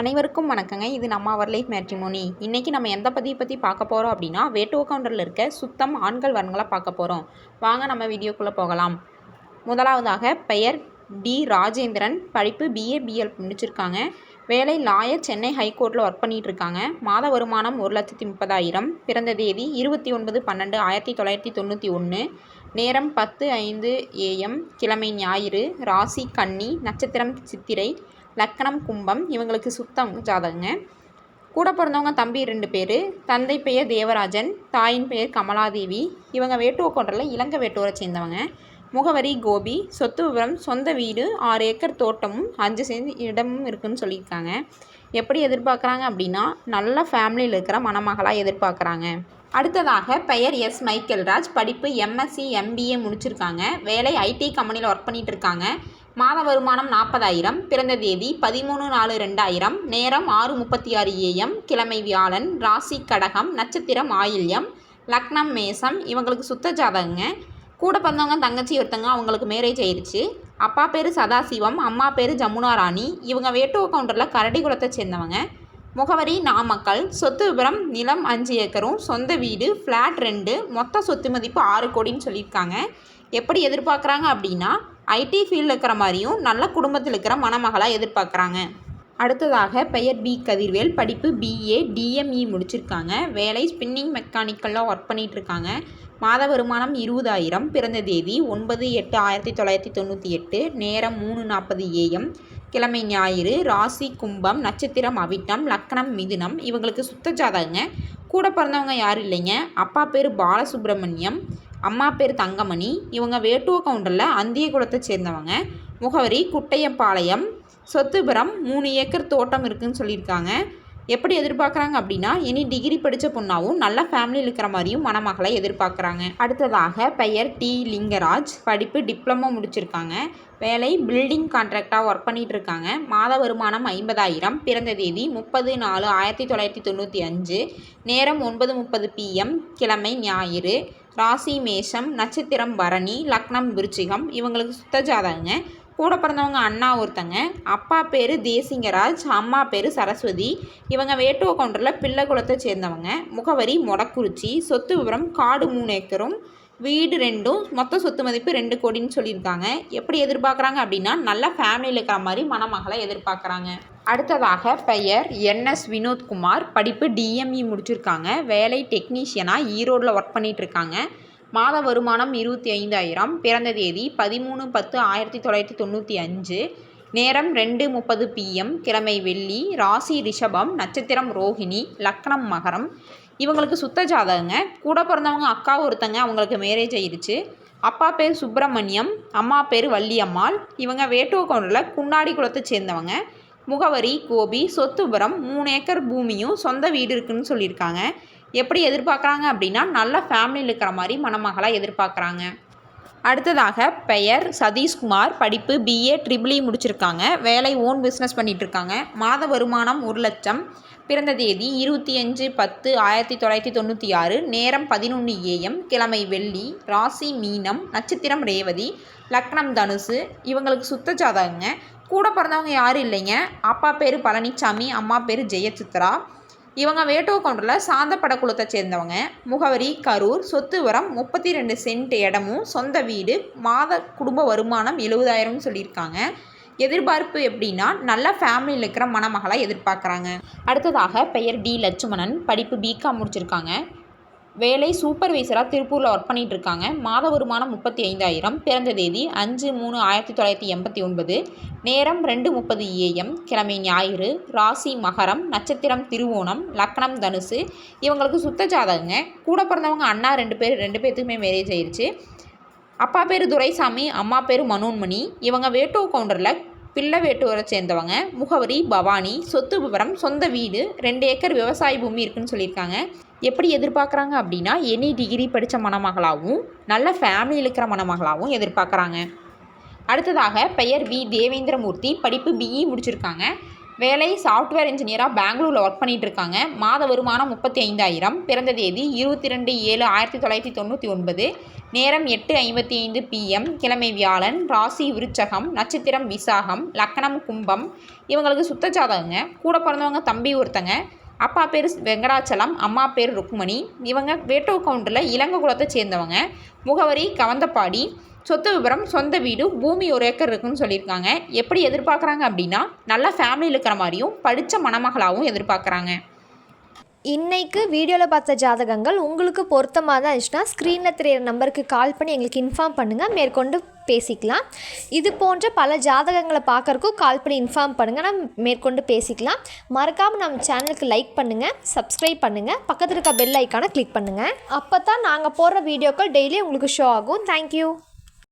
அனைவருக்கும் வணக்கங்க. இது நம்ம அவர் லைஃப் மேட்ரிமோனி இன்றைக்கி நம்ம எந்த பதிவை பற்றி பார்க்க போகிறோம் அப்படின்னா வேட்டுவ கவுண்டரில் இருக்க சுத்தம் ஆண்கள் வரங்களை பார்க்க போகிறோம் வாங்க நம்ம வீடியோக்குள்ளே போகலாம். முதலாவதாக பெயர் டி. ராஜேந்திரன். படிப்பு பிஏ பிஎல் முடிச்சிருக்காங்க. வேலை லாயர் சென்னை ஹைகோர்ட்டில் ஒர்க் பண்ணிகிட்ருக்காங்க மாத வருமானம் ஒரு லட்சத்தி முப்பதாயிரம். பிறந்த தேதி இருபத்தி ஒன்பது பன்னெண்டு ஆயிரத்தி தொள்ளாயிரத்தி தொண்ணூற்றி ஒன்று நேரம் பத்து ஐந்து ஏஎம் கிழமை ஞாயிறு. ராசி கன்னி நட்சத்திரம் சித்திரை. லக்கணம் கும்பம் இவங்களுக்கு சுத்தம் ஜாதகங்க. கூட பிறந்தவங்க தம்பி ரெண்டு பேர் தந்தை பெயர் தேவராஜன் தாயின் பெயர் கமலாதேவி இவங்க வேட்டுவ கொண்டரில் இளங்க வேட்டுவரை சேர்ந்தவங்க. முகவரி கோபி சொத்து விவரம் சொந்த வீடு ஆறு ஏக்கர் தோட்டமும் அஞ்சு சேர்ந்து இடமும் இருக்குன்னு சொல்லியிருக்காங்க. எப்படி எதிர்பார்க்குறாங்க அப்படின்னா நல்ல ஃபேமிலியில் இருக்கிற மணமகளாக எதிர்பார்க்குறாங்க. அடுத்ததாக பெயர் எஸ். மைக்கேல்ராஜ் படிப்பு எம்எஸ்சி எம்பிஏ முடிச்சிருக்காங்க. வேலை ஐடி கம்பெனியில் ஒர்க் பண்ணிகிட்டு இருக்காங்க. மாத வருமானம் நாற்பதாயிரம் பிறந்த தேதி பதிமூணு நாலு ரெண்டாயிரம் நேரம் ஆறு முப்பத்தி ஆறு ஏஎம் கிழமை வியாழன் ராசி கடகம் நட்சத்திரம் ஆயில்யம் லக்னம் மேசம் இவங்களுக்கு சுத்த ஜாதகங்க. கூட பிறந்தவங்க தங்கச்சி ஒருத்தங்க அவங்களுக்கு மேரேஜ் ஆயிடுச்சு அப்பா பேர் சதாசிவம் அம்மா பேர் ஜமுனா ராணி இவங்க வேட்டுவ கவுண்டரில் கரடிகுளத்தை சேர்ந்தவங்க. முகவரி நாமக்கல் சொத்து விபரம் நிலம் அஞ்சு ஏக்கரும் சொந்த வீடு ஃப்ளாட் ரெண்டு மொத்த சொத்து மதிப்பு ஆறு கோடின்னு சொல்லியிருக்காங்க. எப்படி எதிர்பார்க்குறாங்க அப்படின்னா ஐடி ஃபீல்டில் இருக்கிற மாதிரியும் நல்ல குடும்பத்தில் இருக்கிற மணமகளாக எதிர்பார்க்குறாங்க. அடுத்ததாக பெயர் பி. கதிர்வேல். படிப்பு பிஏ டிஎம்இ e. முடிச்சிருக்காங்க. வேலை ஸ்பின்னிங் மெக்கானிக்கலில் ஒர்க் பண்ணிகிட்ருக்காங்க இருக்காங்க மாத வருமானம் இருபதாயிரம். பிறந்த தேதி ஒன்பது எட்டு ஆயிரத்தி தொள்ளாயிரத்தி தொண்ணூற்றி எட்டு. நேரம் மூணு நாற்பது ஏஎம் கிழமை ஞாயிறு. ராசி கும்பம் நட்சத்திரம் அவிட்டம் லக்கணம் மிதுனம். இவங்களுக்கு சுத்த ஜாதகங்க. கூட பிறந்தவங்க யாரும் இல்லைங்க. அப்பா பேர் பாலசுப்ரமணியம். அம்மா பேர் தங்கமணி. இவங்க வேட்டுவ கவுண்டரில் அந்திய குலத்தை சேர்ந்தவங்க. முகவரி குட்டையப்பாளையம் சொத்துபுரம் மூணு ஏக்கர் தோட்டம் இருக்குன்னு சொல்லியிருக்காங்க. எப்படி எதிர்பார்க்குறாங்க அப்படின்னா இனி டிகிரி படித்த பொண்ணாவும் நல்ல ஃபேமிலியில் இருக்கிற மாதிரியும் மணமகளை எதிர்பார்க்குறாங்க. அடுத்ததாக பெயர் டி. லிங்கராஜ். படிப்பு டிப்ளமோ முடிச்சிருக்காங்க. வேலை பில்டிங் கான்ட்ராக்டாக ஒர்க் பண்ணிகிட்டு இருக்காங்க மாத வருமானம் ஐம்பதாயிரம். பிறந்த தேதி முப்பது நாலு ஆயிரத்தி தொள்ளாயிரத்தி தொண்ணூற்றி அஞ்சு. நேரம் ஒன்பது முப்பது பிஎம் கிழமை ஞாயிறு. ராசி மேஷம் நட்சத்திரம் பரணி லக்னம் விருச்சிகம். இவங்களுக்கு சுத்த ஜாதகங்க. கூட பிறந்தவங்க அண்ணா ஒருத்தங்க அப்பா பேர் தேசிங்கராஜ் அம்மா பேர் சரஸ்வதி. இவங்க வேட்டுவ கவுண்டரில் பிள்ளை குளத்தை சேர்ந்தவங்க. முகவரி மொடக்குறிச்சி. சொத்து விவரம் காடு மூணு ஏக்கரும். வீடு ரெண்டும். மொத்த சொத்து மதிப்பு ரெண்டு கோடின்னு சொல்லியிருக்காங்க. எப்படி எதிர்பார்க்குறாங்க அப்படின்னா நல்ல ஃபேமிலியில் இருக்கிற மாதிரி மணமகளை எதிர்பார்க்குறாங்க. அடுத்ததாக பெயர் என்எஸ் வினோத்குமார். படிப்பு டிஎம்இ முடிச்சிருக்காங்க. வேலை டெக்னீஷியனாக ஈரோடில் ஒர்க் பண்ணிகிட்ருக்காங்க இருக்காங்க. மாத வருமானம் இருபத்தி ஐந்தாயிரம். பிறந்த தேதி பதிமூணு பத்து ஆயிரத்தி தொள்ளாயிரத்தி தொண்ணூற்றி அஞ்சு. நேரம் ரெண்டு முப்பது பிஎம் கிழமை வெள்ளி. ராசி ரிஷபம் நட்சத்திரம் ரோஹிணி லக்னம் மகரம். இவங்களுக்கு சுத்த ஜாதகங்க. கூட பிறந்தவங்க அக்கா ஒருத்தங்க அவங்களுக்கு மேரேஜ் ஆயிடுச்சு அப்பா பேர் சுப்பிரமணியம் அம்மா பேர் வள்ளியம்மாள். இவங்க வேட்டுவ கவுண்டரில் குன்னாடி குளத்தை சேர்ந்தவங்க. முகவரி கோபி சொத்துபுரம் மூணு ஏக்கர் பூமியும் சொந்த வீடு இருக்குன்னு சொல்லியிருக்காங்க. எப்படி எதிர்பார்க்குறாங்க அப்படின்னா நல்ல ஃபேமிலியில் இருக்கிற மாதிரி மணமகளாக எதிர்பார்க்குறாங்க. அடுத்ததாக பெயர் சதீஷ்குமார் படிப்பு பிஏ ட்ரிபிளி e முடிச்சிருக்காங்க. வேலை ஓன் பிஸ்னஸ் பண்ணிகிட்ருக்காங்க இருக்காங்க மாத வருமானம் ஒரு லட்சம். பிறந்த தேதி இருபத்தி அஞ்சு பத்து ஆயிரத்தி தொள்ளாயிரத்தி தொண்ணூற்றி ஆறு. நேரம் பதினொன்று ஏஎம் கிழமை வெள்ளி. ராசி மீனம். நட்சத்திரம் ரேவதி. லக்னம் தனுசு. இவங்களுக்கு சுத்த ஜாதகங்க. கூட பிறந்தவங்க யாரும் இல்லைங்க. அப்பா பேர் பழனிசாமி அம்மா பேர் ஜெயசித்ரா. இவங்க வேட்டுவ கவுண்டரில் சாந்தப்பட குலத்தை சேர்ந்தவங்க. முகவரி கரூர் சொத்து வரம் முப்பத்தி ரெண்டு சென்ட் இடமும் சொந்த வீடு மாத குடும்ப வருமானம் எழுபதாயிரம்னு சொல்லியிருக்காங்க. எதிர்பார்ப்பு எப்படின்னா நல்ல ஃபேமிலியில் இருக்கிற மணமகளை எதிர்பார்க்குறாங்க. அடுத்ததாக பெயர் டி. லட்சுமணன் படிப்பு பிகாம் முடிச்சிருக்காங்க. வேலை சூப்பர்வைசராக திருப்பூரில் ஒர்க் பண்ணிகிட்டு இருக்காங்க மாத வருமானம் முப்பத்தி ஐந்தாயிரம் பிறந்த தேதி அஞ்சு மூணு ஆயிரத்தி தொள்ளாயிரத்தி எண்பத்தி ஒன்பது. நேரம் ரெண்டு முப்பது ஏஎம் கிழமை ஞாயிறு. ராசி மகரம் நட்சத்திரம் திருவோணம் லக்னம் தனுசு. இவங்களுக்கு சுத்த ஜாதகங்க. கூட பிறந்தவங்க அண்ணா ரெண்டு பேர் ரெண்டு பேர்த்துக்குமே மேரேஜ் ஆயிடுச்சு அப்பா பேர் துரைசாமி அம்மா பேர் மனோன்மணி. இவங்க வேட்டோ கவுண்டரில் பிள்ளை வேட்டுவரை சேர்ந்தவங்க. முகவரி பவானி. சொத்து விவரம் சொந்த வீடு. ரெண்டு ஏக்கர் விவசாய பூமி இருக்குன்னு சொல்லியிருக்காங்க. எப்படி எதிர்பார்க்குறாங்க அப்படின்னா எனி டிகிரி படித்த மணமகளாகவும் நல்ல ஃபேமிலியில் இருக்கிற மணமகளாகவும் எதிர்பார்க்குறாங்க. அடுத்ததாக பெயர் வி. தேவேந்திரமூர்த்தி படிப்பு பிஇ e. முடிச்சிருக்காங்க. வேலை சாஃப்ட்வேர் இன்ஜினியராக பெங்களூரில் ஒர்க் பண்ணிகிட்டு இருக்காங்க மாத வருமானம் முப்பத்தி ஐந்தாயிரம் பிறந்த தேதி இருபத்தி ரெண்டு ஏழு ஆயிரத்தி தொள்ளாயிரத்தி தொண்ணூற்றி ஒன்பது. நேரம் எட்டு ஐம்பத்தி ஐந்து பிஎம் கிழமை வியாழன் ராசி விருச்சகம் நட்சத்திரம் விசாகம் லக்கணம் கும்பம். இவங்களுக்கு சுத்த ஜாதகங்க. கூட பிறந்தவங்க தம்பி ஒருத்தங்க. அப்பா பேர் வெங்கடாச்சலம் அம்மா பேர் ருக்மணி. இவங்க வேட்டோ கவுண்டரில் இலங்கை குலத்தை சேர்ந்தவங்க. முகவரி கவந்தப்பாடி. சொத்து விவரம் சொந்த வீடு பூமி ஒரு ஏக்கர் இருக்குன்னு சொல்லியிருக்காங்க. எப்படி எதிர்பார்க்குறாங்க அப்படின்னா நல்ல ஃபேமிலியில் இருக்கிற மாதிரியும் படித்த மணமகளாகவும் எதிர்பார்க்குறாங்க. இன்னைக்கு வீடியோவில் பார்த்த ஜாதகங்கள் உங்களுக்கு பொருத்தமாக தான் இருந்துச்சுன்னா ஸ்க்ரீனில் தெரியிற நம்பருக்கு கால் பண்ணி எங்களுக்கு இன்ஃபார்ம் பண்ணுங்கள் மேற்கொண்டு பேசிக்கலாம். இது போன்ற பல ஜாதகங்களை பார்க்கறக்கும் கால் பண்ணி இன்ஃபார்ம் பண்ணுங்கள் நம்ம மேற்கொண்டு பேசிக்கலாம். மறக்காமல் நம்ம சேனலுக்கு லைக் பண்ணுங்கள் சப்ஸ்கிரைப் பண்ணுங்கள் பக்கத்தில் இருக்க பெல் ஐக்கானை கிளிக் பண்ணுங்கள் அப்போ தான் நாங்கள் போடுற வீடியோக்கள் டெய்லி உங்களுக்கு ஷோ ஆகும். தேங்க்யூ